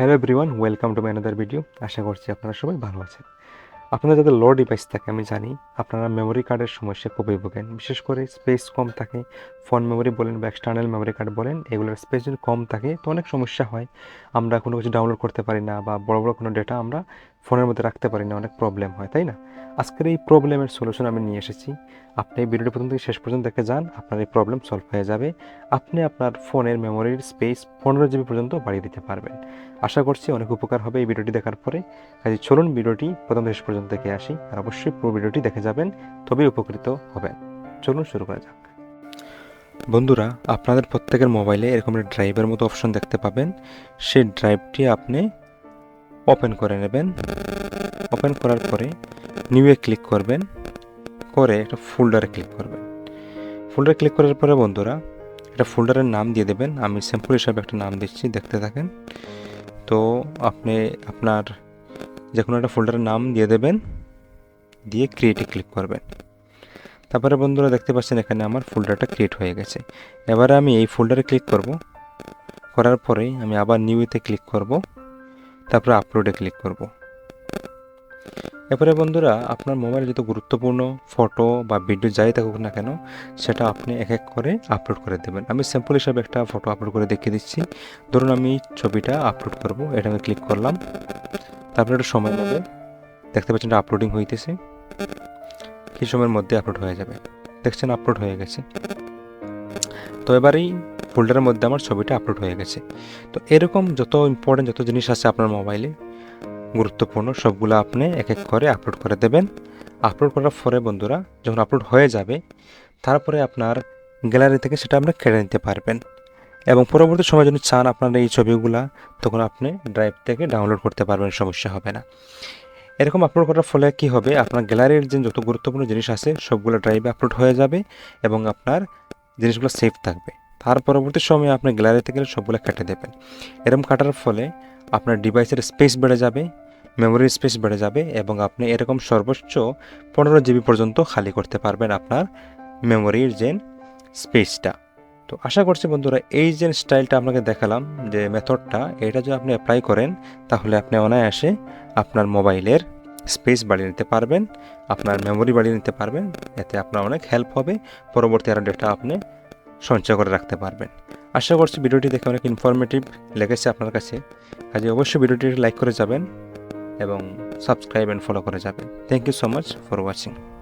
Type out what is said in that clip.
Hello everyone, welcome to my another video আশা করছি আপনারা সবাই ভালো আছেন। আপনাদের যাদের লো ডিভাইস থাকে, আমি জানি আপনারা মেমোরি কার্ডের সমস্যা খুবই ভোগেন। বিশেষ করে স্পেস কম থাকে ফোন মেমোরি বলেন বা এক্সটার্নাল মেমোরি কার্ড বলেন, এগুলোর স্পেস যদি কম থাকে, তো অনেক সমস্যা হয়। আমরা কোনো কিছু ডাউনলোড করতে পারি না বা বড় বড় কোনো ডেটা আমরা ফোনের মধ্যে রাখতে পারি না অনেক প্রবলেম হয়, তাই না? আজকের এই প্রবলেমের সলিউশন আমি নিয়ে এসেছি। আপনি এই ভিডিওটি প্রথম থেকে শেষ পর্যন্ত দেখে যান, আপনার এই প্রবলেম সলভ হয়ে যাবে। আপনি আপনার ফোনের মেমোরির স্পেস পনেরো জিবি পর্যন্ত বাড়িয়ে দিতে পারবেন। আশা করছি অনেক উপকার হবে এই ভিডিওটি দেখার পরে। কাজে চলুন ভিডিওটি প্রথম শেষ পর্যন্ত দেখে আসি, আর অবশ্যই পুরো ভিডিওটি দেখে যাবেন, তবেই উপকৃত হবেন। চলুন শুরু করা যাক। বন্ধুরা, আপনাদের প্রত্যেকের মোবাইলে এরকম ড্রাইভের মতো অপশন দেখতে পাবেন। সেই ড্রাইভটি আপনি ওপেন করে নেবেন। ওপেন করার পরে নিউয়ে ক্লিক করবেন। করে একটা ফোল্ডারে ক্লিক করবেন। ফোল্ডারে ক্লিক করার পরে বন্ধুরা, একটা ফোল্ডারের নাম দিয়ে দেবেন। আমি স্যাম্পল হিসাবে একটা নাম দিচ্ছি, দেখতে থাকেন। তো আপনি আপনার যে কোনো একটা ফোল্ডারের নাম দিয়ে দেবেন, দিয়ে ক্রিয়েটে ক্লিক করবেন। তারপরে বন্ধুরা দেখতে পাচ্ছেন এখানে আমার ফোল্ডারটা ক্রিয়েট হয়ে গেছে। এবারে আমি এই ফোল্ডারে ক্লিক করব। করার পরে আমি আবার নিউতে ক্লিক করব। তারপরে আপলোডে ক্লিক করব। এরপরে বন্ধুরা, আপনার মোবাইলে যত গুরুত্বপূর্ণ ফটো বা ভিডিও যাই থাকুক না কেন, সেটা আপনি এক এক করে আপলোড করে দেবেন। আমি স্যাম্পল হিসাবে একটা ফটো আপলোড করে দেখিয়ে দিচ্ছি। ধরুন আমি ছবিটা আপলোড করব, এটা আমি ক্লিক করলাম। তারপরে একটু সময় নেবে দেখতে পাচ্ছেন আপলোডিং হইতেছে। কিছু সময়ের মধ্যে আপলোড হয়ে যাবে। দেখছেন আপলোড হয়ে গেছে। তো এবারেই ফোল্ডারের মধ্যে আমার ছবিটা আপলোড হয়ে গেছে। তো এরকম যত ইম্পর্টেন্ট যত জিনিস আছে আপনার মোবাইলে গুরুত্বপূর্ণ সবগুলো আপনি এক এক করে আপলোড করে দেবেন। আপলোড করার পরে বন্ধুরা, যখন আপলোড হয়ে যাবে, তারপরে আপনার গ্যালারি থেকে সেটা আপনি কেটে নিতে পারবেন। এবং পরবর্তী সময় যদি চান আপনার এই ছবিগুলা, তখন আপনি ড্রাইভ থেকে ডাউনলোড করতে পারবেন, সমস্যা হবে না। এরকম আপলোড করার ফলে কি হবে? আপনার গ্যালারির যে যত গুরুত্বপূর্ণ জিনিস আছে, সবগুলো ড্রাইভে আপলোড হয়ে যাবে এবং আপনার জিনিসগুলো সেফ থাকবে। তার পরবর্তী সময়ে আপনি গ্যালারি থেকে সবগুলো কেটে দেবেন। এরকম কাটার ফলে আপনার ডিভাইসের স্পেস বেড়ে যাবে মেমোরির স্পেস বেড়ে যাবে এবং আপনি এরকম সর্বোচ্চ পনেরো জিবি পর্যন্ত খালি করতে পারবেন আপনার মেমোরির যে স্পেসটা। তো আশা করছি বন্ধুরা, এই যে স্টাইলটা আপনাকে দেখালাম, যে মেথডটা, এটা যদি আপনি অ্যাপ্লাই করেন, তাহলে আপনি অনায়াসে আপনার মোবাইলের স্পেস বাড়িয়ে নিতে পারবেন, আপনার মেমোরি বাড়িয়ে নিতে পারবেন, এতে আপনার অনেক হেল্প হবে। পরবর্তী আরও ডেটা আপনি সঞ্চয় করে রাখতে পারবেন। আশা করছি ভিডিওটি দেখে অনেক ইনফরমেটিভ লেগেছে আপনার কাছে। কাজে অবশ্যই ভিডিওটি লাইক করে যাবেন এবং সাবস্ক্রাইব অ্যান্ড ফলো করে যাবেন। Thank you so much for watching